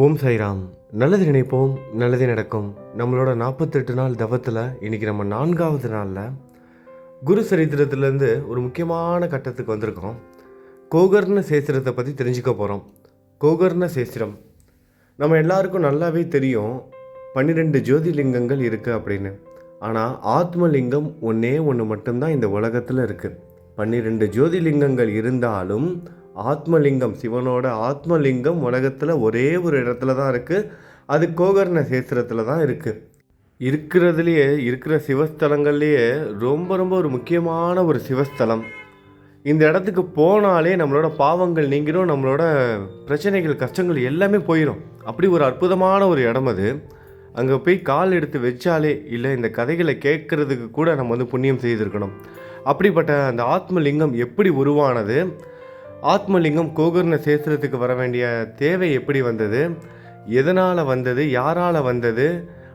ஓம் சைராம் நல்லது நினைப்போம் நல்லது நடக்கும். நம்மளோட நாற்பத்தெட்டு நாள் தவத்தில் இன்றைக்கி நம்ம நான்காவது நாளில் குரு சரித்திரத்துலேருந்து ஒரு முக்கியமான கட்டத்துக்கு வந்திருக்கோம். கோகர்ண சேஸ்திரத்தை பற்றி தெரிஞ்சுக்க போகிறோம் கோகர்ண சேஸ்திரம் நம்ம எல்லாருக்கும் நல்லாவே தெரியும் பன்னிரெண்டு ஜோதிலிங்கங்கள் இருக்குது அப்படின்னு. ஆனால் ஆத்மலிங்கம் ஒன்றே ஒன்று மட்டும்தான் இந்த உலகத்தில் இருக்குது பன்னிரெண்டு ஜோதிலிங்கங்கள் இருந்தாலும் ஆத்மலிங்கம் சிவனோட ஆத்மலிங்கம் உலகத்தில் ஒரே ஒரு இடத்துல தான் இருக்குது அது கோகர்ண சேஸ்திரத்தில் தான் இருக்குது இருக்கிறதுலையே இருக்கிற சிவஸ்தலங்கள்லேயே ரொம்ப ரொம்ப ஒரு முக்கியமான ஒரு சிவஸ்தலம். இந்த இடத்துக்கு போனாலே நம்மளோட பாவங்கள் நீங்கிடும் நம்மளோட பிரச்சனைகள் கஷ்டங்கள் எல்லாமே போயிடும் அப்படி ஒரு அற்புதமான ஒரு இடம் அது. அங்கே போய் கால் எடுத்து வச்சாலே இல்லை இந்த கதைகளை கேட்குறதுக்கு கூட நம்ம வந்து புண்ணியம் செய்திருக்கணும். அப்படிப்பட்ட அந்த ஆத்மலிங்கம் எப்படி உருவானது? ஆத்மலிங்கம் கோகர்ண சேஸ்திரத்துக்கு வர வேண்டிய தேவை எப்படி வந்தது? எதனால் வந்தது? யாரால் வந்தது?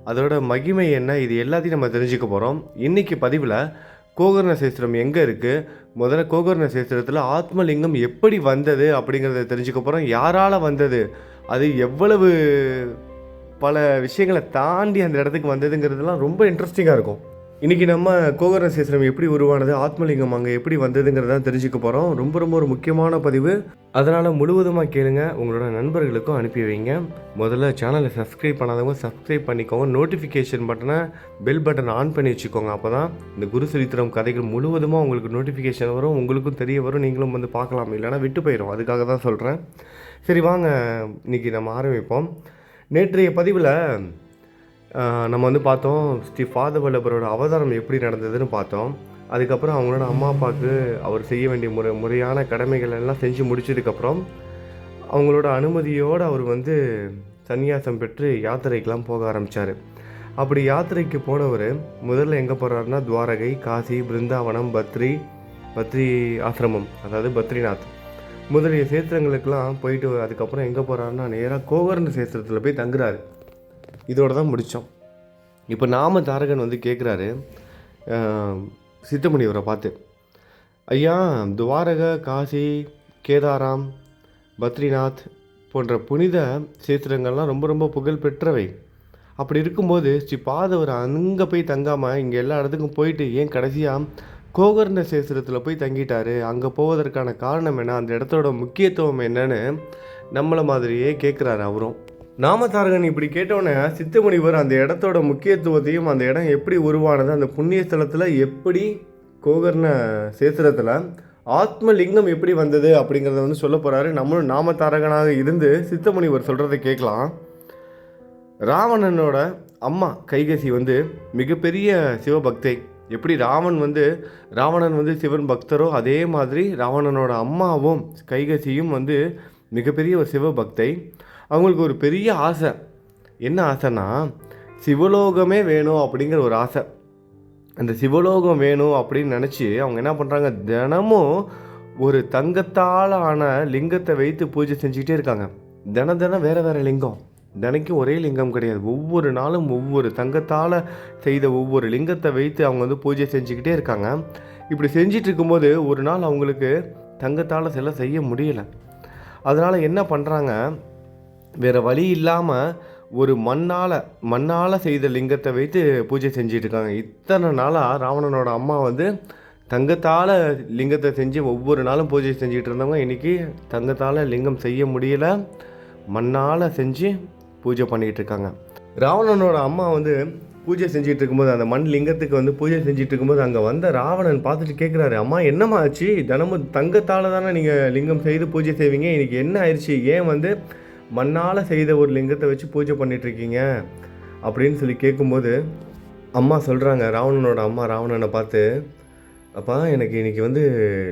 அதோட மகிமை என்ன? இது எல்லாத்தையும் நம்ம தெரிஞ்சுக்க போகிறோம் இன்றைக்கி பதிவில் கோகர்ண சேஸ்திரம் எங்கே இருக்குது முதல்ல கோகர்ண சேஸ்திரத்தில் ஆத்மலிங்கம் எப்படி வந்தது அப்படிங்கிறத தெரிஞ்சுக்க போகிறோம் யாரால் வந்தது? அது எவ்வளவு பல விஷயங்களை தாண்டி அந்த இடத்துக்கு வந்ததுங்கிறதுலாம் ரொம்ப இன்ட்ரெஸ்டிங்காக இருக்கும். இன்றைக்கி நம்ம கோகர்ண சேஸ்திரம் எப்படி உருவானது ஆத்மலிங்கம் அங்கே எப்படி வந்ததுங்கிறத தெரிஞ்சுக்க போகிறோம் ரொம்ப ரொம்ப ஒரு முக்கியமான பதிவு. அதனால் முழுவதுமாக கேளுங்க. உங்களோட நண்பர்களுக்கும் அனுப்பி வைங்க. முதல்ல சேனலை சப்ஸ்கிரைப் பண்ணாதவங்க சப்ஸ்கிரைப் பண்ணிக்கோங்க. நோட்டிஃபிகேஷன் பட்டனை பெல் பட்டன் ஆன் பண்ணி வச்சுக்கோங்க. அப்போ தான் இந்த குரு சரித்திரம் கதைகள் முழுவதுமாக உங்களுக்கு நோட்டிஃபிகேஷன் வரும். உங்களுக்கும் தெரிய வரும். நீங்களும் வந்து பார்க்கலாம். இல்லைனா விட்டு போயிடும் அதுக்காக தான் சொல்கிறேன் சரி வாங்க. இன்றைக்கி நம்ம ஆரம்பிப்போம். நேற்றைய பதிவில் நம்ம வந்து பார்த்தோம் ஸ்ரீ ஃபாதர் வல்லபரோட அவதாரம் எப்படி நடந்ததுன்னு பார்த்தோம். அதுக்கப்புறம் அவங்களோட அம்மா அப்பாவுக்கு அவர் செய்ய வேண்டிய முறை முறையான கடமைகள் எல்லாம் செஞ்சு முடிச்சதுக்கப்புறம் அவங்களோட அனுமதியோடு அவர் வந்து சன்னியாசம் பெற்று யாத்திரைக்கெலாம் போக ஆரம்பித்தார் அப்படி யாத்திரைக்கு போனவர் முதல்ல எங்கே போகிறாருன்னா துவாரகை காசி பிருந்தாவனம் பத்ரி பத்ரி ஆசிரமம் அதாவது பத்ரிநாத். முதலிய சேத்திரங்களுக்கெல்லாம் போயிட்டு அதுக்கப்புறம் எங்கே போகிறாருன்னா நேராக கோகர்ண சேத்திரத்தில் போய் தங்குறாரு. இதோட தான் முடித்தோம் இப்போ நாம தாரகன் வந்து கேட்குறாரு சித்தமணியவரை பார்த்து. ஐயா துவாரக காசி கேதாராம் பத்ரிநாத் போன்ற புனித சேத்திரங்கள்லாம் ரொம்ப ரொம்ப புகழ் பெற்றவை. அப்படி இருக்கும்போது ஸ்ரீ பாதவர் அங்கே போய் தங்காமல் இங்கே எல்லா இடத்துக்கும் போயிட்டு ஏன் கடைசியாக கோகர்ண சேஸ்திரத்தில் போய் தங்கிட்டாரு? அங்கே போவதற்கான காரணம் என்ன? அந்த இடத்தோட முக்கியத்துவம் என்னன்னு நம்மளை மாதிரியே கேட்குறாரு அவரும். நாமதாரகன் இப்படி கேட்டோன்னே சித்தமுனிவர் அந்த இடத்தோட முக்கியத்துவத்தையும் அந்த இடம் எப்படி உருவானது அந்த புண்ணிய ஸ்தலத்தில் எப்படி கோகர்ண சேத்திரத்தில் ஆத்மலிங்கம் எப்படி வந்தது அப்படிங்கிறத வந்து சொல்ல போகிறாரு நம்மளும் நாமதாரகனாக இருந்து சித்தமுனிவர் சொல்கிறத கேட்கலாம். ராவணனோட அம்மா கைகசி வந்து மிகப்பெரிய சிவபக்தை. எப்படி ராவன் வந்து ராவணன் வந்து சிவன் பக்தரோ அதே மாதிரி ராவணனோட அம்மாவும் கைகசியும் வந்து மிகப்பெரிய ஒரு சிவபக்தை. அவங்களுக்கு ஒரு பெரிய ஆசை. என்ன ஆசைன்னா சிவலோகமே வேணும் அப்படிங்கிற ஒரு ஆசை. அந்த சிவலோகம் வேணும் அப்படின்னு நினச்சி அவங்க என்ன பண்ணுறாங்க தினமும் ஒரு தங்கத்தால் ஆன லிங்கத்தை வைத்து பூஜை செஞ்சுக்கிட்டே இருக்காங்க. தின தினம் வேறு வேறு லிங்கம். தினைக்கும் ஒரே லிங்கம் கிடையாது. ஒவ்வொரு நாளும் ஒவ்வொரு தங்கத்தால் செய்த ஒவ்வொரு லிங்கத்தை வைத்து அவங்க வந்து பூஜை செஞ்சுக்கிட்டே இருக்காங்க. இப்படி செஞ்சிட்டு இருக்கும்போது ஒரு நாள் அவங்களுக்கு தங்கத்தால் சில செய்ய முடியலை. அதனால் என்ன பண்ணுறாங்க வேறு வழி இல்லாமல் ஒரு மண்ணால் மண்ணால் செய்த லிங்கத்தை வைத்து பூஜை செஞ்சிட்ருக்காங்க இத்தனை நாளாக ராவணனோட அம்மா வந்து தங்கத்தால் லிங்கத்தை செஞ்சு ஒவ்வொரு நாளும் பூஜை செஞ்சுட்டு இருந்தவங்க இன்றைக்கி தங்கத்தால் லிங்கம் செய்ய முடியல. மண்ணால் செஞ்சு பூஜை பண்ணிகிட்டு இருக்காங்க. ராவணனோட அம்மா வந்து பூஜை செஞ்சுட்டு இருக்கும்போது அந்த மண் லிங்கத்துக்கு வந்து பூஜை செஞ்சுட்டு இருக்கும்போது அங்கே வந்த ராவணன் பார்த்துட்டு கேட்குறாரு அம்மா என்னம்மா ஆச்சு? தினமும் தங்கத்தால் தானே நீங்கள் லிங்கம் செய்து பூஜை செய்வீங்க? இன்றைக்கி என்ன ஆயிடுச்சு ஏன் வந்து மண்ணால் செய்த ஒரு லிங்கத்தை வச்சு பூஜை பண்ணிட்டு இருக்கீங்க அப்படின்னு சொல்லி கேட்கும்போது அம்மா சொல்கிறாங்க ராவணனோட அம்மா ராவணனை பார்த்து அப்பா எனக்கு இன்றைக்கி வந்து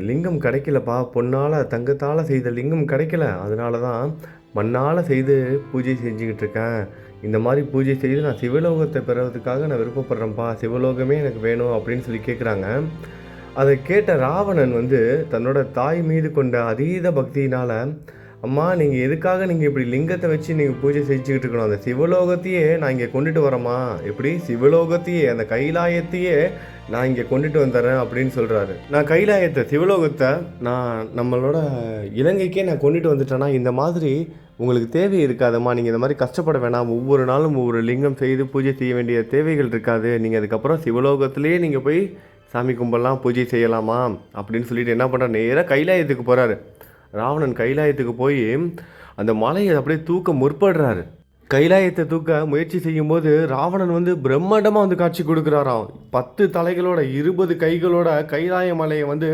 லிங்கம் கிடைக்கலப்பா. பொன்னால் தங்கத்தால் செய்த லிங்கம் கிடைக்கல. அதனால தான் மண்ணால் செய்து பூஜை செஞ்சுக்கிட்டு இருக்கேன். இந்த மாதிரி பூஜை செய்து நான் சிவலோகத்தை பெறுவதற்காக நான் விருப்பப்படுறேன்ப்பா. சிவலோகமே எனக்கு வேணும் அப்படின்னு சொல்லி கேட்குறாங்க. அதை கேட்ட ராவணன் வந்து தன்னோட தாய் மீது கொண்ட அதீத பக்தியினால் அம்மா நீங்கள் எதுக்காக நீங்கள் இப்படி லிங்கத்தை வச்சு நீங்கள் பூஜை செஞ்சுக்கிட்டு இருக்கணும்? அந்த சிவலோகத்தையே நான் இங்கே கொண்டுட்டு வரேம்மா. எப்படி? சிவலோகத்தையே அந்த கைலாயத்தையே நான் இங்கே கொண்டுட்டு வந்துடுறேன் அப்படின்னு சொல்கிறாரு நான் கைலாயத்தை சிவலோகத்தை நான் நம்மளோட இலங்கைக்கே நான் கொண்டுட்டு வந்துட்டேன்னா இந்த மாதிரி உங்களுக்கு தேவை இருக்காதம்மா. நீங்கள் இந்த மாதிரி கஷ்டப்பட வேணாம். ஒவ்வொரு நாளும் ஒவ்வொரு லிங்கம் செய்து பூஜை செய்ய வேண்டிய தேவைகள் இருக்காது. நீங்கள் அதுக்கப்புறம் சிவலோகத்திலேயே நீங்கள் போய் சாமி கும்பலாம் பூஜை செய்யலாமா? அப்படின்னு சொல்லிட்டு என்ன பண்ணுறாரு நேராக கைலாயத்துக்கு போகிறாரு ராவணன் கைலாயத்துக்கு போய் அந்த மலையை அப்படியே தூக்க முற்படுறாரு. கைலாயத்தை தூக்க முயற்சி செய்யும்போது ராவணன் வந்து பிரம்மாண்டமாக வந்து காட்சி கொடுக்குறாராம். பத்து தலைகளோட இருபது கைகளோட கைலாய மலையை வந்து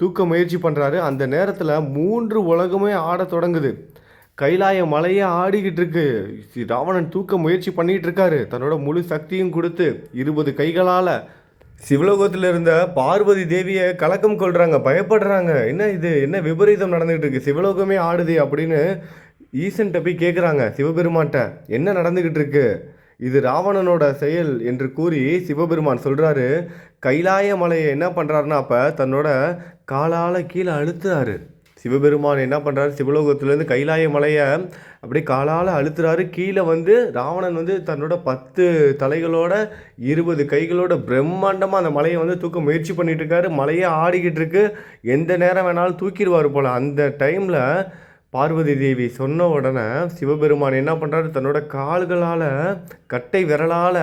தூக்க முயற்சி பண்ணுறாரு அந்த நேரத்தில் மூன்று உலகமே ஆடத் தொடங்குது. கைலாய மலையே ஆடிக்கிட்டு இருக்கு. ராவணன் தூக்க முயற்சி பண்ணிகிட்டு இருக்காரு. தன்னோட முழு சக்தியும் கொடுத்து இருபது கைகளால் சிவலோகத்தில் இருந்த பார்வதி தேவியை கலக்கம் கொள்கிறாங்க பயப்படுறாங்க. என்ன இது? என்ன விபரீதம் நடந்துகிட்டு இருக்கு? சிவலோகமே ஆடுது அப்படின்னு ஈசன்ட்ட போய் கேட்குறாங்க சிவபெருமான்கிட்ட என்ன நடந்துக்கிட்டு இருக்கு? இது ராவணனோட செயல் என்று கூறி சிவபெருமான் சொல்கிறாரு கைலாய மலையை என்ன பண்ணுறாருன்னா அப்போ தன்னோட காலால் கீழே அழுத்துறாரு. சிவபெருமான் என்ன பண்ணுறாரு சிவலோகத்துலேருந்து கைலாய மலையை அப்படியே காலால் அழுத்துறாரு. கீழே வந்து ராவணன் வந்து தன்னோட பத்து தலைகளோட இருபது கைகளோட பிரம்மாண்டமாக அந்த மலையை வந்து தூக்க முயற்சி பண்ணிட்டு இருக்காரு. மலையே ஆடிக்கிட்டு இருக்கு. எந்த நேரம் வேணாலும் தூக்கிடுவார் போல். அந்த டைமில் பார்வதி தேவி சொன்ன உடனே சிவபெருமான் என்ன பண்ணுறாரு தன்னோட கால்களால் கட்டை விரலால்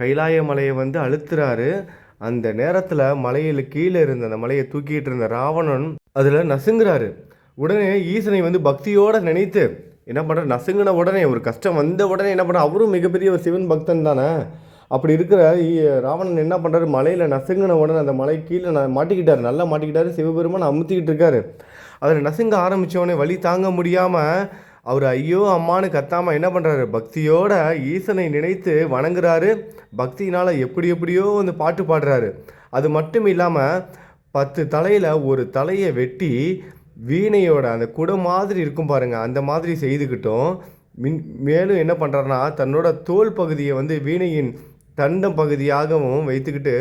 கைலாய மலையை வந்து அழுத்துறாரு. அந்த நேரத்தில் மலையில் கீழே இருந்த அந்த மலையை தூக்கிட்டு இருந்த ராவணன் அதில் நசுங்குறாரு. உடனே ஈசனை வந்து பக்தியோடு நினைத்து என்ன பண்ணுற நசுங்கின உடனே ஒரு கஷ்டம் வந்த உடனே என்ன பண்ணுற அவரும் மிகப்பெரிய ஒரு சிவன் பக்தன் தானே? அப்படி இருக்கிற ஈ- ராவணன் என்ன பண்ணுறாரு மலையில் நசுங்கின உடனே அந்த மலை கீழே ந- மாட்டிக்கிட்டார். நல்லா மாட்டிக்கிட்டாரு. சிவபெருமான் அமுத்திக்கிட்டு இருக்காரு. அதில் நசுங்க ஆரம்பிச்ச உடனே தாங்க முடியாமல் அவர் ஐயோ அம்மான்னு கத்தாமல் என்ன பண்ணுறாரு பக்தியோட ஈசனை நினைத்து வணங்குறாரு. பக்தியினால் எப்படி எப்படியோ வந்து பாட்டு பாடுறாரு. அது மட்டும் இல்லாமல் பத்து தலையில் ஒரு தலையை வெட்டி வீணையோட அந்த குடம் மாதிரி இருக்கும் பாருங்கள் அந்த மாதிரி செய்துக்கிட்டோம். மின் மேலும் என்ன பண்ணுறாருனா தன்னோட தோல் பகுதியை வந்து வீணையின் தண்டம் பகுதியாகவும் வைத்துக்கிட்டு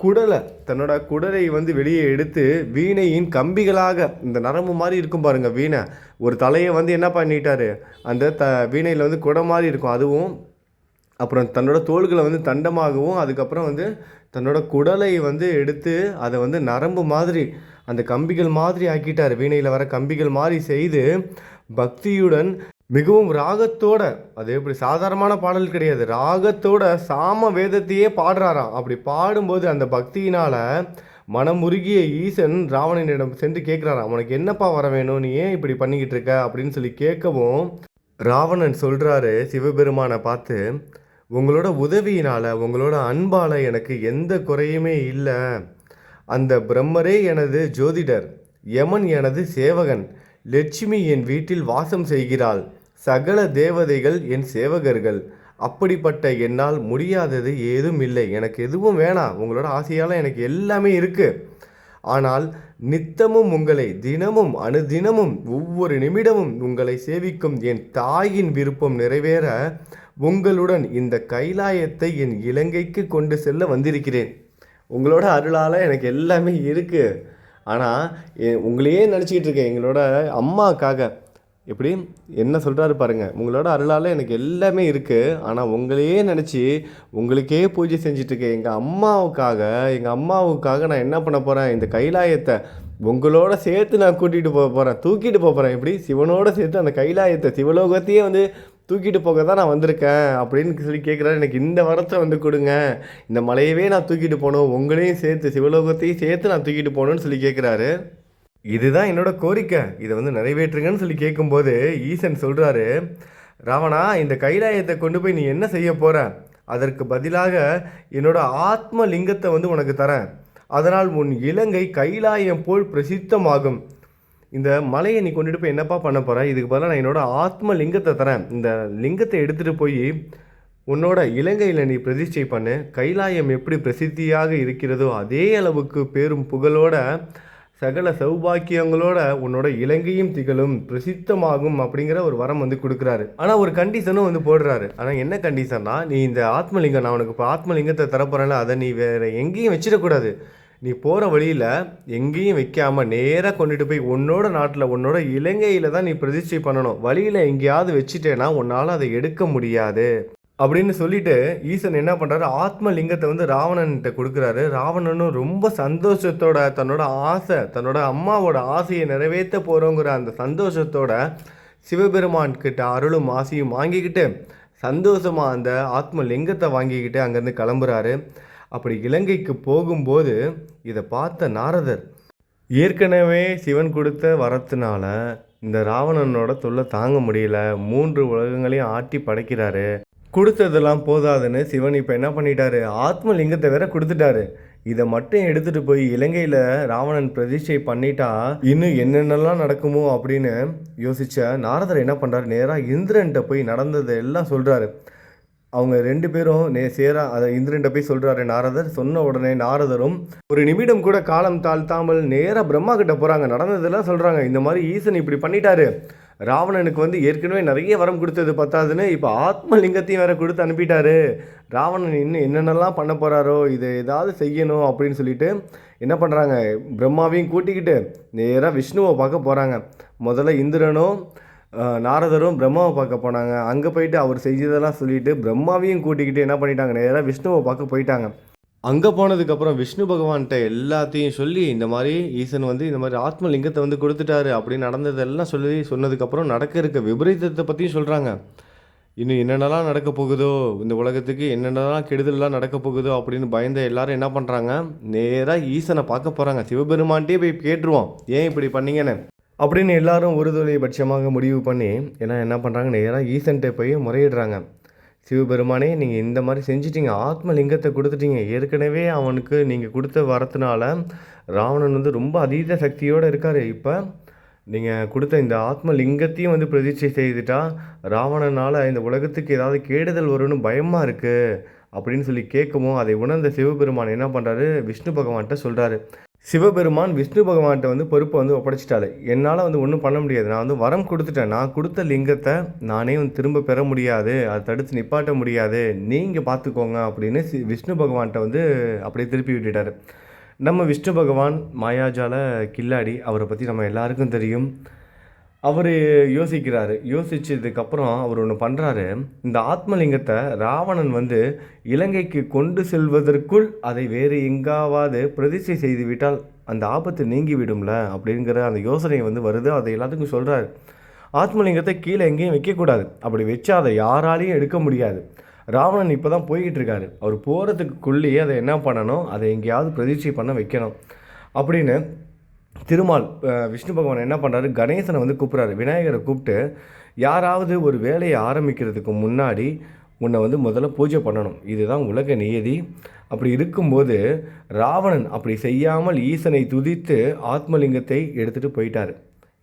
குடலை தன்னோட குடலை வந்து வெளியே எடுத்து வீணையின் கம்பிகளாக இந்த நரம்பு மாதிரி இருக்கும் பாருங்க வீணை. ஒரு தலையை வந்து என்ன பண்ணிட்டார்? அந்த த வீணையில் வந்து குடம் மாதிரி இருக்கும். அதுவும் அப்புறம் தன்னோட தோள்களை வந்து தண்டமாகவும் அதுக்கப்புறம் வந்து தன்னோட குடலை வந்து எடுத்து அதை வந்து நரம்பு மாதிரி அந்த கம்பிகள் மாதிரி ஆக்கிட்டார். வீணையில் வர கம்பிகள் மாதிரி செய்து பக்தியுடன் மிகவும் ராகத்தோட அது எப்படி சாதாரணமான பாடல் கிடையாது. ராகத்தோட சாம வேதத்தையே பாடுறாராம். அப்படி பாடும்போது அந்த பக்தியினால மனமுருகிய ஈசன் ராவணனிடம் சென்று கேட்குறாராம். உனக்கு என்னப்பா வர வேணும்? நீ ஏன் இப்படி பண்ணிக்கிட்டு இருக்க? அப்படின்னு சொல்லி கேட்கவும் ராவணன் சொல்கிறாரு சிவபெருமானை பார்த்து உங்களோட உதவியினால் உங்களோட அன்பால் எனக்கு எந்த குறையுமே இல்லை. அந்த பிரம்மரே எனது ஜோதிடர் யமன் எனது சேவகன். லட்சுமி என் வீட்டில் வாசம் செய்கிறாள். சகல தேவதைகள் என் சேவகர்கள். அப்படிப்பட்ட என்னால் முடியாதது ஏதும் இல்லை. எனக்கு எதுவும் வேணாம். உங்களோட ஆசையால் எனக்கு எல்லாமே இருக்குது ஆனால் நித்தமும் உங்களை தினமும் அனுதினமும் ஒவ்வொரு நிமிடமும் உங்களை சேவிக்கும் என் தாயின் விருப்பம் நிறைவேற உங்களுடன் இந்த கைலாயத்தை என் இலங்கைக்கு கொண்டு செல்ல வந்திருக்கிறேன். உங்களோட அருளால் எனக்கு எல்லாமே இருக்குது ஆனால் உங்களையே நினச்சிக்கிட்டு இருக்கேன். எங்களோட அம்மாக்காக. எப்படி? என்ன சொல்கிறாரு பாருங்கள் உங்களோட அருளால் எனக்கு எல்லாமே இருக்குது ஆனால் உங்களையே நினச்சி உங்களுக்கே பூஜை செஞ்சிட்ருக்கேன் எங்கள் அம்மாவுக்காக எங்கள் அம்மாவுக்காக நான் என்ன பண்ண போகிறேன் இந்த கைலாயத்தை உங்களோட சேர்த்து நான் கூட்டிகிட்டு போக போகிறேன் தூக்கிட்டு போக போகிறேன் எப்படி? சிவனோட சேர்த்து அந்த கைலாயத்தை சிவலோகத்தையே வந்து தூக்கிட்டு போக தான் நான் வந்திருக்கேன் அப்படின்னு சொல்லி கேட்குறாரு எனக்கு இந்த வரத்தை வந்து கொடுங்க. இந்த மலையவே நான் தூக்கிட்டு போகணும். உங்களையும் சேர்த்து சிவலோகத்தையும் சேர்த்து நான் தூக்கிட்டு போகணும்னு சொல்லி கேட்குறாரு இதுதான் என்னோடய கோரிக்கை. இதை வந்து நிறைவேற்றுங்கன்னு சொல்லி கேட்கும்போது ஈசன் சொல்கிறாரு ராவணா இந்த கைலாயத்தை கொண்டு போய் நீ என்ன செய்ய போகிற அதற்கு பதிலாக என்னோட ஆத்ம லிங்கத்தை வந்து உனக்கு தரேன். அதனால் உன் இலங்கை கைலாயம் போல் பிரசித்தமாகும். இந்த மலையை நீ கொண்டுட்டு போய் என்னப்பா பண்ண போகிற இதுக்கு பதிலாக நான் என்னோடய ஆத்ம லிங்கத்தை தரேன். இந்த லிங்கத்தை எடுத்துகிட்டு போய் உன்னோட இலங்கையில் நீ பிரதிஷ்டை பண்ணு. கைலாயம் எப்படி பிரசித்தியாக இருக்கிறதோ அதே அளவுக்கு பேரும் புகழோட சகல சௌபாக்கியங்களோட உன்னோட இலங்கையும் திகழும் பிரசித்தமாகும் அப்படிங்கிற ஒரு வரம் வந்து கொடுக்குறாரு. ஆனால் ஒரு கண்டிஷனும் வந்து போடுறாரு. ஆனால் என்ன கண்டிஷன்னா நீ இந்த ஆத்மலிங்கம் நான் உனக்கு இப்போ ஆத்மலிங்கத்தை தரப்போறேன்ல அதை நீ வேற எங்கேயும் வச்சிடக்கூடாது. நீ போகிற வழியில் எங்கேயும் வைக்காமல் நேராக கொண்டுட்டு போய் உன்னோட நாட்டில் உன்னோட இலங்கையில் தான் நீ பிரதிஷ்டை பண்ணணும். வழியில் எங்கேயாவது வச்சுட்டேன்னா உன்னால் அதை எடுக்க முடியாது. அப்படின்னு சொல்லிட்டு ஈசன் என்ன பண்ணுறாரு ஆத்ம லிங்கத்தை வந்து ராவணன்கிட்ட கொடுக்குறாரு. ராவணனும் ரொம்ப சந்தோஷத்தோட தன்னோட ஆசை தன்னோட அம்மாவோட ஆசையை நிறைவேற்ற போகிறோங்கிற அந்த சந்தோஷத்தோட சிவபெருமான் கிட்ட அருளும் ஆசையும் வாங்கிக்கிட்டு சந்தோஷமாக அந்த ஆத்ம லிங்கத்தை வாங்கிக்கிட்டு அங்கேருந்து கிளம்புறாரு. அப்படி இலங்கைக்கு போகும்போது இதை பார்த்த நாரதர் ஏற்கனவே சிவன் கொடுத்த வரத்தினால இந்த ராவணனோட தொல்லை தாங்க முடியல மூன்று உலகங்களையும் ஆட்டி படைக்கிறாரு. கொடுத்ததெல்லாம் போதாதுன்னு சிவன் இப்போ என்ன பண்ணிட்டாரு? ஆத்ம லிங்கத்தை வேற கொடுத்துட்டாரு. இதை மட்டும் எடுத்துட்டு போய் இலங்கையில் ராவணன் பிரதிஷ்டை பண்ணிட்டா இன்னும் என்னென்னலாம் நடக்குமோ அப்படின்னு யோசிச்ச நாரதர் என்ன பண்ணுறாரு நேராக இந்திரன்ட்ட போய் நடந்ததை எல்லாம் சொல்கிறாரு அவங்க ரெண்டு பேரும் நே சேரா அதை இந்திரன்ட்ட போய் சொல்கிறாரு நாரதர். சொன்ன உடனே நாரதரும் ஒரு நிமிடம் கூட காலம் தாழ்த்தாமல் நேராக பிரம்மா கிட்ட போகிறாங்க நடந்ததெல்லாம் சொல்கிறாங்க இந்த மாதிரி ஈசன் இப்படி பண்ணிட்டாரு. ராவணனுக்கு வந்து ஏற்கனவே நிறைய வரம் கொடுத்தது பத்தாதுன்னு இப்போ ஆத்மலிங்கத்தையும் வேற கொடுத்து அனுப்பிட்டாரு. ராவணன் இன்னும் என்னென்னலாம் பண்ண போகிறாரோ இதை ஏதாவது செய்யணும் அப்படின்னு சொல்லிட்டு என்ன பண்ணுறாங்க பிரம்மாவையும் கூட்டிக்கிட்டு நேராக விஷ்ணுவை பார்க்க போகிறாங்க முதல்ல இந்திரனும் நாரதரும் பிரம்மாவை பார்க்க போனாங்க. அங்கே போயிட்டு அவர் செஞ்சதெல்லாம் சொல்லிட்டு பிரம்மாவையும் கூட்டிக்கிட்டு என்ன பண்ணிட்டாங்க? நேராக விஷ்ணுவை பார்க்க போயிட்டாங்க. அங்கே போனதுக்கப்புறம் விஷ்ணு பகவான்கிட்ட எல்லாத்தையும் சொல்லி இந்த மாதிரி ஈசன் வந்து இந்த மாதிரி ஆத்மலிங்கத்தை வந்து கொடுத்துட்டாரு அப்படின்னு நடந்ததெல்லாம் சொல்லி சொன்னதுக்கப்புறம் நடக்க இருக்க விபரீதத்தை பற்றியும் சொல்கிறாங்க இன்னும் என்னென்னலாம் நடக்க போகுதோ இந்த உலகத்துக்கு என்னென்னலாம் கெடுதல்லாம் நடக்க போகுதோ அப்படின்னு பயந்த எல்லாரும் என்ன பண்ணுறாங்க நேராக ஈசனை பார்க்க போகிறாங்க சிவபெருமான்ட்டே போய் கேட்டுருவோம். ஏன் இப்படி பண்ணீங்கன்னு? அப்படின்னு எல்லாரும் ஒருதலை பட்சமாக முடிவு பண்ணி ஏன்னா என்ன பண்ணுறாங்க நேராக ஈசன்கிட்ட போய் முறையிடுறாங்க. சிவபெருமானே நீங்கள் இந்த மாதிரி செஞ்சிட்டீங்க. ஆத்மலிங்கத்தை கொடுத்துட்டீங்க. ஏற்கனவே அவனுக்கு நீங்கள் கொடுத்த வரத்தினால ராவணன் வந்து ரொம்ப அதீத சக்தியோடு இருக்கார். இப்போ நீங்கள் கொடுத்த இந்த ஆத்மலிங்கத்தையும் வந்து பிரதீட்சை செய்துட்டா ராவணனால் இந்த உலகத்துக்கு ஏதாவது கேடுதல் வரும்னு பயமாக இருக்குது அப்படின்னு சொல்லி கேட்கவும் அதை உணர்ந்த சிவபெருமான் என்ன பண்ணுறாரு விஷ்ணு பகவான்கிட்ட சொல்கிறாரு சிவபெருமான் விஷ்ணு பகவான்கிட்ட வந்து பொறுப்பை வந்து ஒப்படைச்சிட்டாரு. என்னால் வந்து ஒன்றும் பண்ண முடியாது. நான் வந்து வரம் கொடுத்துட்டேன். நான் கொடுத்த லிங்கத்தை நானே வந்து திரும்ப பெற முடியாது. அதை தடுத்து நிப்பாட்ட முடியாது. நீங்கள் பார்த்துக்கோங்க அப்படின்னு சி- விஷ்ணு பகவான்கிட்ட வந்து அப்படியே திருப்பி விட்டுட்டாரு. நம்ம விஷ்ணு பகவான் மாயாஜால கில்லாடி அவரை பற்றி நம்ம எல்லாருக்கும் தெரியும். அவர் யோசிக்கிறாரு. யோசிச்சதுக்கப்புறம் அவர் ஒன்று பண்ணுறாரு இந்த ஆத்மலிங்கத்தை ராவணன் வந்து இலங்கைக்கு கொண்டு செல்வதற்குள் அதை வேறு எங்காவது பிரதிஷ்டை செய்து விட்டால் அந்த ஆபத்து நீங்கிவிடும்ல அப்படிங்கிற அந்த யோசனை வந்து வருது. அதை எல்லாத்துக்கும் சொல்கிறாரு ஆத்மலிங்கத்தை கீழே எங்கேயும் வைக்கக்கூடாது. அப்படி வச்சா அதை யாராலையும் எடுக்க முடியாது. ராவணன் இப்போ தான் போய்கிட்டு இருக்காரு அவர் போகிறதுக்குள்ளேயே அதை என்ன பண்ணணும்? அதை எங்கேயாவது பிரதிஷ்டை பண்ண வைக்கணும். அப்படின்னு திருமால் விஷ்ணு பகவான் என்ன பண்ணுறாரு கணேசனை வந்து கூப்பிட்றாரு. விநாயகரை கூப்பிட்டு யாராவது ஒரு வேலையை ஆரம்பிக்கிறதுக்கு முன்னாடி உன்னை வந்து முதல்ல பூஜை பண்ணணும். இதுதான் உலக நியதி. அப்படி இருக்கும்போது ராவணன் அப்படி செய்யாமல் ஈசனை துதித்து ஆத்மலிங்கத்தை எடுத்துகிட்டு போயிட்டார்.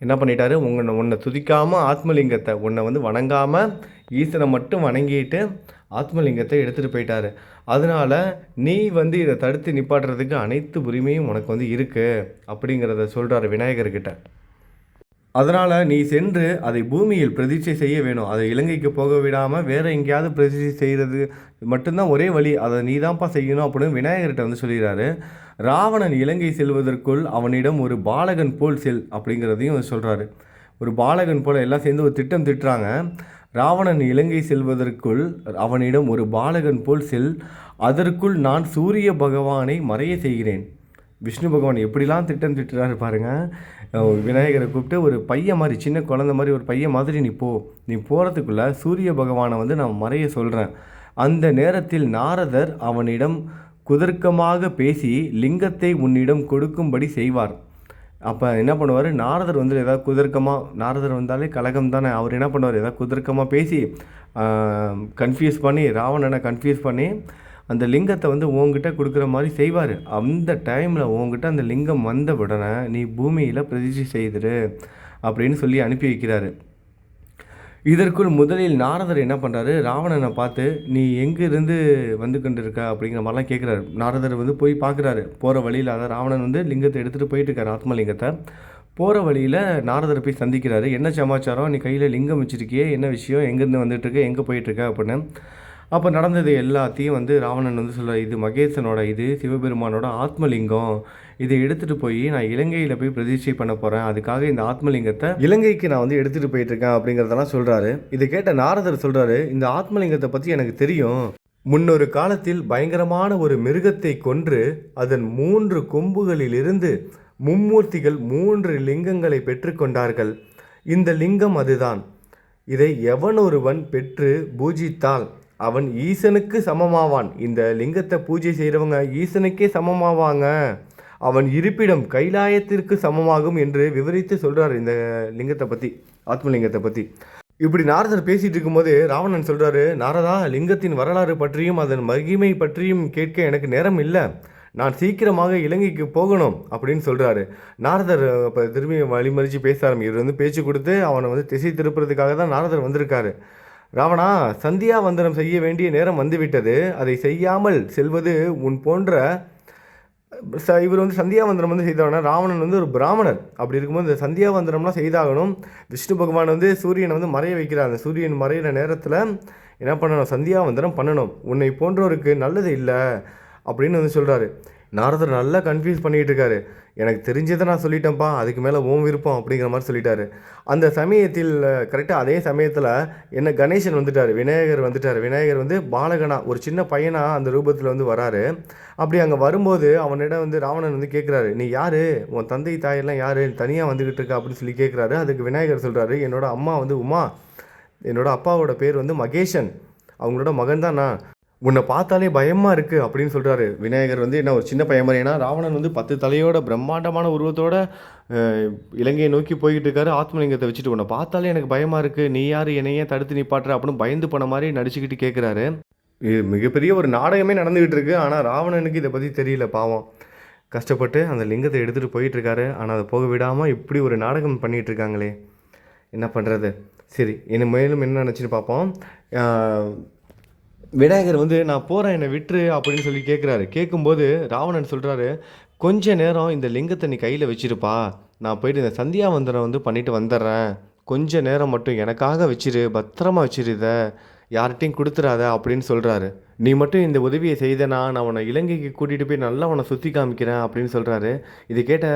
என்ன பண்ணிட்டாரு? உன்னை உன்னை துதிக்காமல் ஆத்மலிங்கத்தை உன்னை வந்து வணங்காமல் ஈசனை மட்டும் வணங்கிட்டு ஆத்மலிங்கத்தை எடுத்துகிட்டு போயிட்டாரு. அதனால நீ வந்து இதை தடுத்து நிப்பாட்டுறதுக்கு அனைத்து உரிமையும் உனக்கு வந்து இருக்குது அப்படிங்கிறத சொல்கிறாரு விநாயகர்கிட்ட. அதனால் நீ சென்று அதை பூமியில் பிரதிஷ்டை செய்ய வேணும். அதை இலங்கைக்கு போக விடாமல் வேறு எங்கேயாவது பிரதிஷ்டை செய்கிறது மட்டும்தான் ஒரே வழி. அதை நீ தான்ப்பா செய்யணும் அப்படின்னு விநாயகர்கிட்ட வந்து சொல்லிடுறாரு ராவணன் இலங்கை செல்வதற்குள் அவனிடம் ஒரு பாலகன் போல் செல் அப்படிங்கிறதையும் சொல்கிறாரு ஒரு பாலகன் போல் எல்லாம் சேர்ந்து ஒரு திட்டம் திட்டுறாங்க. ராவணன் இலங்கை செல்வதற்குள் அவனிடம் ஒரு பாலகன் போல் செல். அதற்குள் நான் சூரிய பகவானை மறைய செய்கிறேன். விஷ்ணு பகவான் எப்படிலாம் திட்டம் திட்டுறாரு பாருங்கள் விநாயகரை கூப்பிட்டு ஒரு பையன் மாதிரி சின்ன குழந்த மாதிரி ஒரு பையன் மாதிரி நீ போ. நீ போகிறதுக்குள்ளே சூரிய பகவானை வந்து நான் மறைய சொல்கிறேன் அந்த நேரத்தில் நாரதர் அவனிடம் குதர்க்கமாக பேசி லிங்கத்தை உன்னிடம் கொடுக்கும்படி செய்வார். அப்போ என்ன பண்ணுவார்? நாரதர் வந்து ஏதாவது குதர்க்கமாக நாரதர் வந்தாலே கலகம் தானே. அவர் என்ன பண்ணுவார்? ஏதாவது குதர்க்கமாக பேசி கன்ஃபியூஸ் பண்ணி ராவணனை கன்ஃபியூஸ் பண்ணி அந்த லிங்கத்தை வந்து உங்ககிட்ட கொடுக்குற மாதிரி செய்வார். அந்த டைமில் உங்ககிட்ட அந்த லிங்கம் வந்த உடனே நீ பூமியில் பிரதிஷ்டை செய்திரு அப்படின்னு சொல்லி அனுப்பி வைக்கிறாரு. இதற்குள் முதலில் நாரதர் என்ன பண்ணுறாரு ராவணனை பார்த்து நீ எங்கேருந்து வந்து கொண்டு இருக்க அப்படிங்கிற மாதிரிலாம் கேட்குறாரு நாரதர் வந்து போய் பார்க்குறாரு போகிற வழியில் அதான் ராவணன் வந்து லிங்கத்தை எடுத்துகிட்டு போயிட்டு இருக்கார் ஆத்மலிங்கத்தை போகிற வழியில் நாரதரை போய் சந்திக்கிறாரு. என்ன சமாச்சாரம்? நீ கையில் லிங்கம் வச்சுருக்கியே? என்ன விஷயம்? எங்கேருந்து வந்துட்டுருக்க எங்கே போயிட்டுருக்க அப்படின்னு. அப்போ நடந்தது எல்லாத்தையும் வந்து ராவணன் வந்து சொல்கிறார் இது மகேசனோட இது சிவபெருமானோட ஆத்மலிங்கம். இதை எடுத்துகிட்டு போய் நான் இலங்கையில் போய் பிரதிஷ்டை பண்ண போகிறேன் அதுக்காக இந்த ஆத்மலிங்கத்தை இலங்கைக்கு நான் வந்து எடுத்துகிட்டு போயிட்டுருக்கேன் அப்படிங்கிறதெல்லாம் சொல்கிறாரு இதை கேட்ட நாரதர் சொல்கிறாரு இந்த ஆத்மலிங்கத்தை பற்றி எனக்கு தெரியும். முன்னொரு காலத்தில் பயங்கரமான ஒரு மிருகத்தை கொன்று அதன் மூன்று கொம்புகளிலிருந்து மும்மூர்த்திகள் மூன்று லிங்கங்களை பெற்றுக்கொண்டார்கள் இந்த லிங்கம் அதுதான். இதை எவனொருவன் பெற்று பூஜித்தால் அவன் ஈசனுக்கு சமமாவான். இந்த லிங்கத்தை பூஜை செய்கிறவங்க ஈசனுக்கே சமமாவாங்க. அவன் இருப்பிடம் கைலாயத்திற்கு சமமாகும் என்று விவரித்து சொல்கிறார் இந்த லிங்கத்தை பற்றி ஆத்மலிங்கத்தை பற்றி இப்படி நாரதர் பேசிகிட்டு இருக்கும்போது ராவணன் சொல்கிறாரு நாரதா லிங்கத்தின் வரலாறு பற்றியும் அதன் மகிமை பற்றியும் கேட்க எனக்கு நேரம் இல்லை. நான் சீக்கிரமாக இலங்கைக்கு போகணும் அப்படின்னு சொல்கிறாரு நாரதர் இப்போ திரும்பி வழிமறிச்சு பேச ஆரம்பி இவர் வந்து பேச்சு கொடுத்து அவனை வந்து திசை திருப்புறதுக்காக தான் நாரதர் வந்திருக்காரு. ராவணா சந்தியா வந்தனம் செய்ய வேண்டிய நேரம் வந்துவிட்டது. அதை செய்யாமல் செல்வது உன் போன்ற ச இவர் வந்து சந்தியாவந்தனம் வந்து செய்தவனா? ராவணன் வந்து ஒரு பிராமணர். அப்படி இருக்கும்போது இந்த சந்தியாவந்தனம்லாம் செய்தாகணும். விஷ்ணு பகவான் வந்து சூரியனை வந்து மறைய வைக்கிறார். அந்த சூரியன் மறையிற நேரத்தில் என்ன பண்ணணும்? சந்தியாவந்தனம் பண்ணணும். உன்னை போன்றவருக்கு நல்லது இல்லை அப்படின்னு வந்து சொல்கிறாரு நாரதர் நல்லா கன்ஃபியூஸ் பண்ணிகிட்டு இருக்காரு. எனக்கு தெரிஞ்சதை நான் சொல்லிட்டேன்ப்பா அதுக்கு மேலே ஓம் விருப்பம் அப்படிங்கிற மாதிரி சொல்லிட்டாரு. அந்த சமயத்தில் கரெக்டாக அதே சமயத்தில் என்ன கணேசன் வந்துட்டார் விநாயகர் வந்துட்டார். விநாயகர் வந்து பாலகனா ஒரு சின்ன பையனாக அந்த ரூபத்தில் வந்து வராரு. அப்படி அங்கே வரும்போது அவனிடம் வந்து ராவணன் வந்து கேட்குறாரு நீ யார்? உன் தந்தை தாயெல்லாம் யார்? தனியாக வந்துக்கிட்டு இருக்கா? அப்படின்னு சொல்லி கேட்குறாரு அதுக்கு விநாயகர் சொல்கிறாரு என்னோட அம்மா வந்து உமா. என்னோடய அப்பாவோட பேர் வந்து மகேஷன் அவங்களோட மகன் தான் நான். உன்னை பார்த்தாலே பயமாக இருக்குது அப்படின்னு சொல்கிறாரு விநாயகர் வந்து என்ன ஒரு சின்ன பையன் மாதிரி ஏன்னா ராவணன் வந்து பத்து தலையோட பிரம்மாண்டமான உருவத்தோட இலங்கையை நோக்கி போய்கிட்டு இருக்காரு. ஆத்மலிங்கத்தை வச்சுட்டு உன்னை பார்த்தாலே எனக்கு பயமாக இருக்குது நீ யார் என்னையே தடுத்து நிப்பாட்டுற அப்படின்னு பயந்து போன மாதிரி நடிச்சுக்கிட்டு கேட்குறாரு இது மிகப்பெரிய ஒரு நாடகமே நடந்துக்கிட்டு இருக்குது ஆனால் ராவணனுக்கு இதை பற்றி தெரியல பாவம். கஷ்டப்பட்டு அந்த லிங்கத்தை எடுத்துகிட்டு போயிட்டுருக்காரு ஆனால் அதை போக விடாமல் இப்படி ஒரு நாடகம் பண்ணிகிட்ருக்காங்களே என்ன பண்ணுறது சரி இன்னும் மேலும் என்ன நினச்சின்னு பார்ப்போம். விநாயகர் வந்து நான் போகிறேன் என்னை விட்டுரு அப்படின்னு சொல்லி கேட்குறாரு கேட்கும்போது ராவணன் சொல்கிறாரு கொஞ்ச நேரம் இந்த லிங்கத்தை நீ கையில் வச்சிருப்பா. நான் போயிட்டு இந்த சந்தியாவந்தனம் வந்து பண்ணிட்டு வந்துடுறேன் கொஞ்ச நேரம் மட்டும் எனக்காக வச்சிரு பத்திரமா வச்சிரு இதை. யார்கிட்டையும் கொடுத்துடாத அப்படின்னு சொல்கிறாரு நீ மட்டும் இந்த உதவியை செய்தனா நான் உன்னை இலங்கைக்கு கூட்டிகிட்டு போய் நல்லா உன்னை சுற்றி காமிக்கிறேன் அப்படின்னு சொல்கிறாரு இது கேட்ட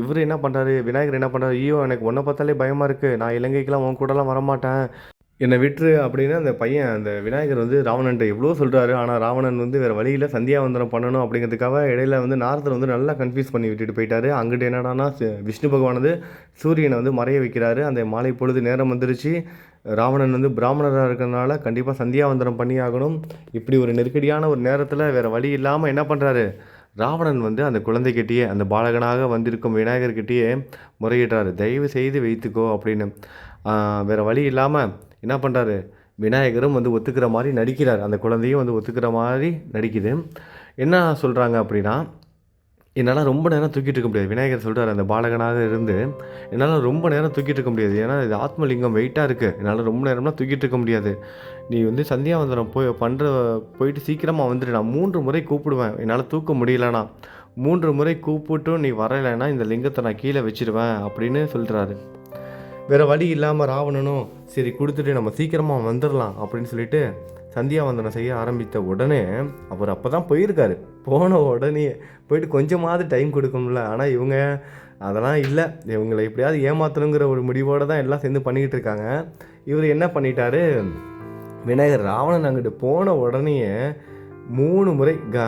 இவர் என்ன பண்ணுறாரு விநாயகர் என்ன பண்ணுறாரு ஐயோ எனக்கு உன்னை பார்த்தாலே பயமாக இருக்குது நான் இலங்கைக்கெலாம் உன் கூடலாம் வரமாட்டேன். என்னை விட்டுரு அப்படின்னு அந்த பையன் அந்த விநாயகர் வந்து ராவணன்ட்ட எவ்வளோ சொல்கிறாரு ஆனால் ராவணன் வந்து வேறு வழியில் சந்தியாவந்தனம் பண்ணணும் அப்படிங்கிறதுக்காக இடையில வந்து நாரதர் வந்து நல்லா கன்ஃபியூஸ் பண்ணி விட்டுட்டு போயிட்டாரு. அங்கிட்டு என்னடானா விஷ்ணு பகவானது சூரியனை வந்து மறைய வைக்கிறாரு. அந்த மாலை பொழுது நேரம் வந்துருச்சு. ராவணன் வந்து பிராமணராக இருக்கிறதுனால கண்டிப்பாக சந்தியாவந்தனம் பண்ணி ஆகணும். இப்படி ஒரு நெருக்கடியான ஒரு நேரத்தில் வேறு வழி இல்லாமல் என்ன பண்ணுறாரு ராவணன் வந்து அந்த குழந்தைகிட்டயே அந்த பாலகனாக வந்திருக்கும் விநாயகர்கிட்டேயே முறையிடுறாரு. தயவு செய்து வைத்துக்கோ அப்படின்னு. வேறு வேற வழி இல்லாமல் என்ன பண்ணுறாரு விநாயகரும் வந்து ஒத்துக்கிற மாதிரி நடிக்கிறார். அந்த குழந்தையும் வந்து ஒத்துக்கிற மாதிரி நடிக்குது. என்ன சொல்கிறாங்க அப்படின்னா என்னால் ரொம்ப நேரம் தூக்கிட்டு இருக்க முடியாது. விநாயகர் சொல்கிறார் அந்த பாலகனாக இருந்து என்னால் ரொம்ப நேரம் தூக்கிட்டு இருக்க முடியாது. ஏன்னா இது ஆத்மலிங்கம் வெயிட்டாக இருக்குது என்னால் ரொம்ப நேரம்லாம் தூக்கிட்டு இருக்க முடியாது. நீ வந்து சந்தியாவந்தனம் போய் பண்ணுற போயிட்டு சீக்கிரமாக வந்துடு நான் மூன்று முறை கூப்பிடுவேன். என்னால் தூக்க முடியலனா மூன்று முறை கூப்பிட்டும் நீ வரலைன்னா இந்த லிங்கத்தை நான் கீழே வச்சிருவேன் அப்படின்னு சொல்கிறாரு வேறு வழி இல்லாமல் ராவணனும் சரி கொடுத்துட்டு நம்ம சீக்கிரமாக வந்துடலாம் அப்படின்னு சொல்லிட்டு சந்தியாவந்தனம் செய்ய ஆரம்பித்த உடனே அவர் அப்போ தான் போயிருக்காரு. போன உடனே போயிட்டு கொஞ்சமாவது டைம் கொடுக்கணும்ல ஆனால் இவங்க அதெல்லாம் இல்லை. இவங்களை எப்படியாவது ஏமாத்தணுங்கிற ஒரு முடிவோடு தான் எல்லாம் சேர்ந்து பண்ணிக்கிட்டு இருக்காங்க. இவர் என்ன பண்ணிட்டாரு? விநாயகர் ராவணன் அங்கிட்டு போன உடனே மூணு முறை க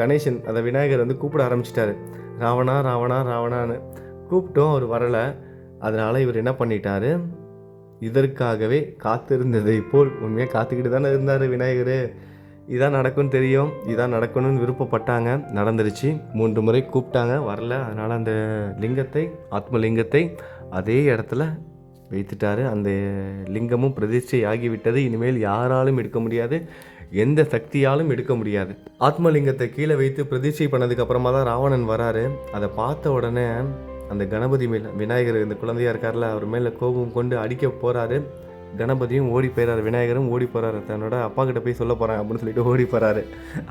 கணேசன் அந்த விநாயகர் வந்து கூப்பிட ஆரம்பிச்சிட்டாரு. ராவணா ராவணா ராவணான்னு கூப்பிட்டோம் அவர் வரலை. அதனால் இவர் என்ன பண்ணிட்டாரு? இதற்காகவே காத்திருந்ததை போல் உண்மையாக காத்துக்கிட்டு தானே இருந்தார் விநாயகர். இதான் நடக்கும்னு தெரியும். இதான் நடக்கணும்னு விருப்பப்பட்டாங்க. நடந்துருச்சு. மூன்று முறை கூப்பிட்டாங்க. வரல. அதனால் அந்த லிங்கத்தை ஆத்மலிங்கத்தை அதே இடத்துல வைத்துட்டாரு. அந்த லிங்கமும் பிரதிஷ்டை ஆகிவிட்டது இனிமேல் யாராலும் எடுக்க முடியாது. எந்த சக்தியாலும் எடுக்க முடியாது. ஆத்மலிங்கத்தை கீழே வைத்து பிரதிஷ்டை பண்ணதுக்கப்புறமா தான் ராவணன் வராரு. அதை பார்த்த உடனே அந்த கணபதி மேலே விநாயகர் இந்த குழந்தையாக இருக்கார்ல அவர் மேலே கோபம் கொண்டு அடிக்க போகிறாரு கணபதியும் ஓடி போயிறாரு விநாயகரும் ஓடி போகிறாரு தன்னோட அப்பா கிட்ட போய் சொல்ல போகிறாங்க அப்படின்னு சொல்லிட்டு ஓடி போகிறாரு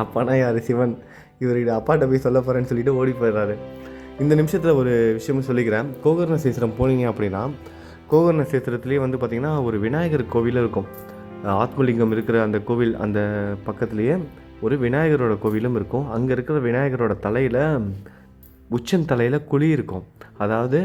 அப்பானா யார் சிவன்? இவர்கிட்ட அப்பாட்ட போய் சொல்ல போகிறேன்னு சொல்லிட்டு ஓடி போயிடுறாரு இந்த நிமிஷத்தில் ஒரு விஷயம் சொல்லிக்கிறேன். கோகர்ண சேத்திரம் போனீங்க அப்படின்னா கோகர்ண சேத்திரத்துலேயே வந்து பார்த்திங்கன்னா ஒரு விநாயகர் கோவில் இருக்கும். ஆத்மலிங்கம் இருக்கிற அந்த கோவில் அந்த பக்கத்துலேயே ஒரு விநாயகரோட கோவிலும் இருக்கும். அங்கே இருக்கிற விநாயகரோட தலையில் உச்சன் தலையில் குழி இருக்கும். அதாவது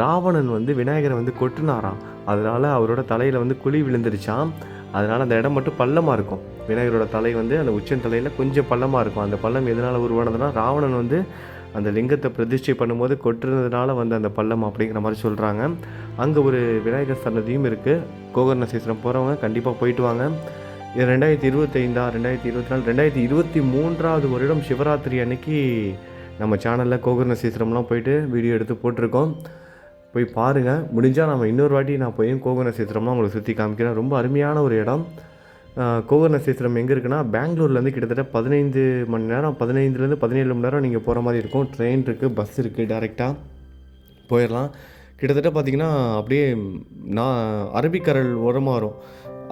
ராவணன் வந்து விநாயகரை வந்து கொட்டினாராம். அதனால் அவரோட தலையில் வந்து குழி விழுந்துருச்சாம். அதனால் அந்த இடம் மட்டும் பள்ளமாக இருக்கும். விநாயகரோட தலை வந்து அந்த உச்சன் தலையில் கொஞ்சம் பள்ளமாக இருக்கும். அந்த பள்ளம் எதனால் உருவானதுன்னா ராவணன் வந்து அந்த லிங்கத்தை பிரதிஷ்டை பண்ணும்போது கொட்டுறதுனால வந்து அந்த பள்ளம் அப்படிங்கிற மாதிரி சொல்கிறாங்க அங்கே ஒரு விநாயகர் சன்னதியும் இருக்குது கோகர்ண சீசனம் போகிறவங்க கண்டிப்பாக போயிட்டு வாங்க. இது ரெண்டாயிரத்தி இருபத்தைந்தா ரெண்டாயிரத்தி இருபத்தி நாலு ரெண்டாயிரத்தி இருபத்தி மூன்றாவது வருடம் சிவராத்திரி அன்னைக்கு நம்ம சேனலில் கோகர்ண சீசனம்லாம் போயிட்டு வீடியோ எடுத்து போட்டிருக்கோம். போய் பாருங்கள் முடிஞ்சால் நம்ம இன்னொரு வாட்டி நான் போய் கோகர்ண சீத்திரம்லாம் உங்களுக்கு சுற்றி காமிக்கிறேன். ரொம்ப அருமையான ஒரு இடம். கோகர்ண சீசனம் எங்கே இருக்குன்னா பெங்களூர்லேருந்து கிட்டத்தட்ட பதினைந்து மணி நேரம் பதினைந்துலேருந்து பதினேழு மணி நேரம் நீங்கள் போகிற மாதிரி இருக்கும். ட்ரெயின் இருக்குது பஸ் இருக்குது டேரெக்டாக போயிடலாம் கிட்டத்தட்ட பார்த்தீங்கன்னா அப்படியே நான் அரபிக்கடல் உரமாக வரும்.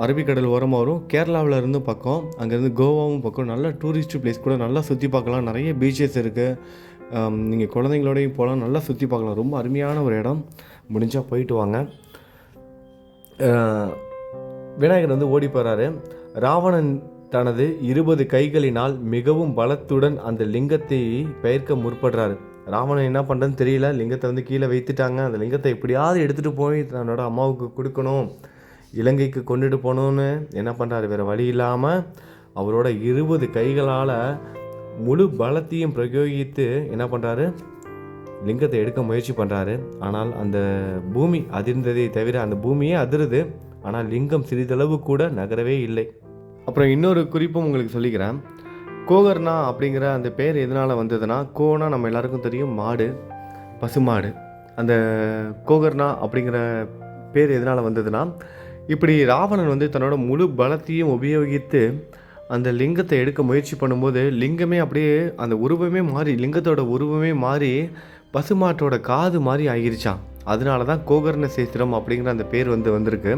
அரபிக்கடல் ஓரமாக வரும். கேரளாவில் இருந்து பக்கம் அங்கேருந்து கோவாவும் பக்கம். நல்ல டூரிஸ்ட் பிளேஸ் கூட நல்லா சுற்றி பார்க்கலாம். நிறைய பீச்சஸ் இருக்குது நீங்கள் குழந்தைங்களோடையும் போகலாம் நல்லா சுற்றி பார்க்கலாம். ரொம்ப அருமையான ஒரு இடம். முடிஞ்சால் போயிட்டு வாங்க. விநாயகர் வந்து ஓடி போகிறாரு ராவணன் தனது இருபது கைகளினால் மிகவும் பலத்துடன் அந்த லிங்கத்தை பெயர்க்க முற்படுறாரு. ராவணன் என்ன பண்ணுறதுன்னு தெரியல. லிங்கத்தை வந்து கீழே வைத்துட்டாங்க. அந்த லிங்கத்தை எப்படியாவது எடுத்துகிட்டு போய் தன்னோட அம்மாவுக்கு கொடுக்கணும். இலங்கைக்கு கொண்டுட்டு போகணுன்னு என்ன பண்ணுறாரு வேறு வழி இல்லாமல் அவரோட இருபது கைகளால் முழு பலத்தையும் பிரயோகித்து என்ன பண்ணுறாரு லிங்கத்தை எடுக்க முயற்சி பண்ணுறாரு ஆனால் அந்த பூமி அதிர்ந்ததே தவிர அந்த பூமியே அதிருது. ஆனால் லிங்கம் சிறிதளவு கூட நகரவே இல்லை. அப்புறம் இன்னொரு குறிப்பும் உங்களுக்கு சொல்லிக்கிறேன். கோகர்ணா அப்படிங்கிற அந்த பேர் எதனால் வந்ததுன்னா கோனா நம்ம எல்லாருக்கும் தெரியும் மாடு பசுமாடு. அந்த கோகர்ணா அப்படிங்கிற பேர் எதனால் வந்ததுன்னா இப்படி ராவணன் வந்து தன்னோட முழு பலத்தையும் உபயோகித்து அந்த லிங்கத்தை எடுக்க முயற்சி பண்ணும்போது லிங்கமே அப்படியே அந்த உருவமே மாறி லிங்கத்தோட உருவமே மாறி பசுமாட்டோட காது மாதிரி ஆகிருச்சான் அதனால தான் கோகர்ண சேத்திரம் அப்படிங்கிற அந்த பேர் வந்து வந்திருக்கு.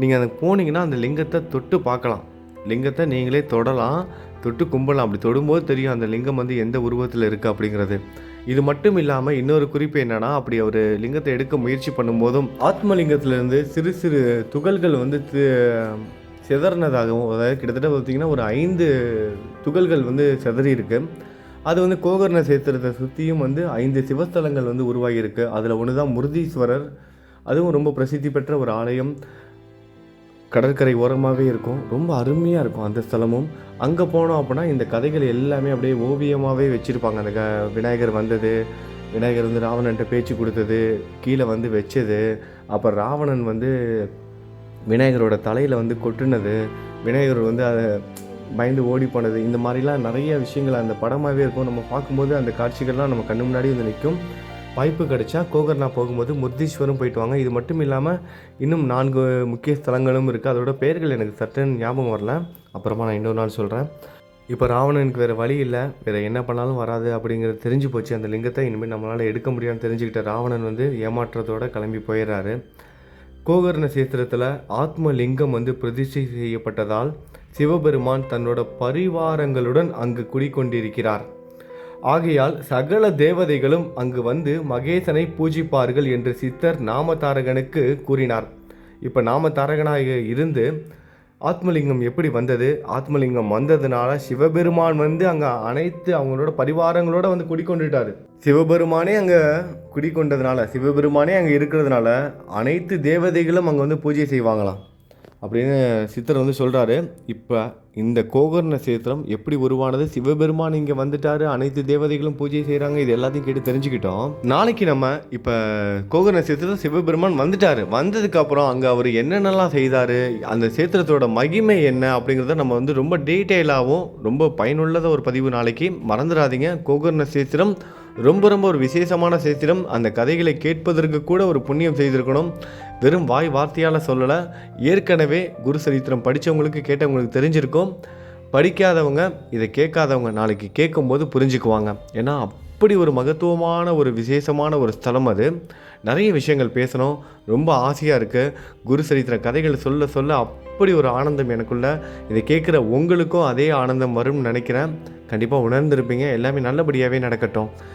நீங்கள் அந்த போனீங்கன்னா அந்த லிங்கத்தை தொட்டு பார்க்கலாம். லிங்கத்தை நீங்களே தொடலாம் தொட்டு கும்பலாம். அப்படி தொடும்போது தெரியும் அந்த லிங்கம் வந்து எந்த உருவத்தில் இருக்குது அப்படிங்கிறது. இது மட்டும் இல்லாமல் இன்னொரு குறிப்பு என்னன்னா அப்படி அவர் லிங்கத்தை எடுக்க முயற்சி பண்ணும்போதும் ஆத்மலிங்கத்திலிருந்து சிறு சிறு துகள்கள் வந்து சிதறினதாகவும் அதாவது கிட்டத்தட்ட பார்த்தீங்கன்னா ஒரு ஐந்து துகள்கள் வந்து சிதறி இருக்கு. அது வந்து கோகர்ண சேத்திரத்தை சுற்றியும் வந்து ஐந்து சிவஸ்தலங்கள் வந்து உருவாகியிருக்கு அதில் ஒன்று தான் முருதீஸ்வரர். அதுவும் ரொம்ப பிரசித்தி பெற்ற ஒரு ஆலயம். கடற்கரை ஓரமாகவே இருக்கும். ரொம்ப அருமையாக இருக்கும் அந்த ஸ்தலமும். அங்கே போனோம் அப்படின்னா இந்த கதைகள் எல்லாமே அப்படியே ஓவியமாகவே வச்சுருப்பாங்க. அந்த க விநாயகர் வந்தது விநாயகர் வந்து ராவணன்ட்ட பேச்சு கொடுத்தது கீழே வந்து வச்சது. அப்புறம் ராவணன் வந்து விநாயகரோட தலையில் வந்து கொட்டுனது. விநாயகர் வந்து அதை பயந்து ஓடி போனது. இந்த மாதிரிலாம் நிறைய விஷயங்கள் அந்த படமாகவே இருக்கும். நம்ம பார்க்கும்போது அந்த காட்சிகள்லாம் நம்ம கண்ணு முன்னாடி வந்து நிற்கும். வாய்ப்பு கிடைச்சா கோகர்ணா போகும்போது முர்தீஸ்வரம் போயிட்டு வாங்க. இது மட்டும் இல்லாமல் இன்னும் நான்கு முக்கிய ஸ்தலங்களும் இருக்குது அதோட பெயர்கள் எனக்கு சட்டுன்னு ஞாபகம் வரல. அப்புறமா நான் இன்னொரு நாள் சொல்கிறேன் இப்போ ராவணனுக்கு வேறு வழி இல்லை. வேறு என்ன பண்ணாலும் வராது அப்படிங்கிறது தெரிஞ்சு போச்சு. அந்த லிங்கத்தை இனிமேல் நம்மளால் எடுக்க முடியாதுன்னு தெரிஞ்சுக்கிட்ட ராவணன் வந்து ஏமாற்றத்தோடு கிளம்பி போயிடுறாரு. கோகர்ண சேத்திரத்தில் ஆத்ம லிங்கம் வந்து பிரதிஷ்டை செய்யப்பட்டதால் சிவபெருமான் தன்னோட பரிவாரங்களுடன் அங்கு குடிக்கொண்டிருக்கிறார். ஆகையால் சகல தேவதைகளும் அங்கு வந்து மகேசனை பூஜிப்பார்கள் என்று சித்தர் நாமதாரகனுக்கு கூறினார். இப்போ நாமதாரகனாக இருந்து ஆத்மலிங்கம் எப்படி வந்தது? ஆத்மலிங்கம் வந்ததுனால சிவபெருமான் வந்து அங்கே அனைத்து அவங்களோட பரிவாரங்களோட வந்து குடிக்கொண்டுட்டார். சிவபெருமானே அங்கே குடிக்கொண்டதுனால சிவபெருமானே அங்கே இருக்கிறதுனால அனைத்து தேவதைகளும் அங்கே வந்து பூஜை செய்வாங்களாம். அப்படின்னு சித்தர் வந்து சொல்கிறாரு இப்போ இந்த கோகர்ண சேத்திரம் எப்படி உருவானது? சிவபெருமான் இங்கே வந்துட்டாரு அனைத்து தேவதைகளும் பூஜை செய்கிறாங்க இது எல்லாத்தையும் கேட்டு தெரிஞ்சுக்கிட்டோம். நாளைக்கு நம்ம இப்போ கோகர்ண சேத்திரத்தில் சிவபெருமான் வந்துட்டார். வந்ததுக்கப்புறம் அங்கே அவர் என்னென்னலாம் செய்தார்? அந்த சேத்திரத்தோட மகிமை என்ன? அப்படிங்கிறத நம்ம வந்து ரொம்ப டீட்டெயிலாகவும் ரொம்ப பயனுள்ளத ஒரு பதிவு நாளைக்கு. மறந்துடாதீங்க. கோகர்ண சேத்திரம் ரொம்ப ரொம்ப ஒரு விசேஷமான சேத்திரம். அந்த கதைகளை கேட்பதற்கு கூட ஒரு புண்ணியம் செய்திருக்கணும். வெறும் வாய் வார்த்தையால் சொல்லலை. ஏற்கனவே குரு சரித்திரம் படித்தவங்களுக்கு கேட்டவங்களுக்கு தெரிஞ்சிருக்கும். படிக்காதவங்க இதை கேட்காதவங்க நாளைக்கு கேட்கும்போது புரிஞ்சுக்குவாங்க. ஏன்னா அப்படி ஒரு மகத்துவமான ஒரு விசேஷமான ஒரு ஸ்தலம் அது. நிறைய விஷயங்கள் பேசணும். ரொம்ப ஆசையாக இருக்குது குரு சரித்திர கதைகள் சொல்ல சொல்ல அப்படி ஒரு ஆனந்தம் எனக்குள்ள. இதை கேட்குற உங்களுக்கும் அதே ஆனந்தம் வரும்னு நினைக்கிறேன். கண்டிப்பாக உணர்ந்திருப்பீங்க. எல்லாமே நல்லபடியாகவே நடக்கட்டும்.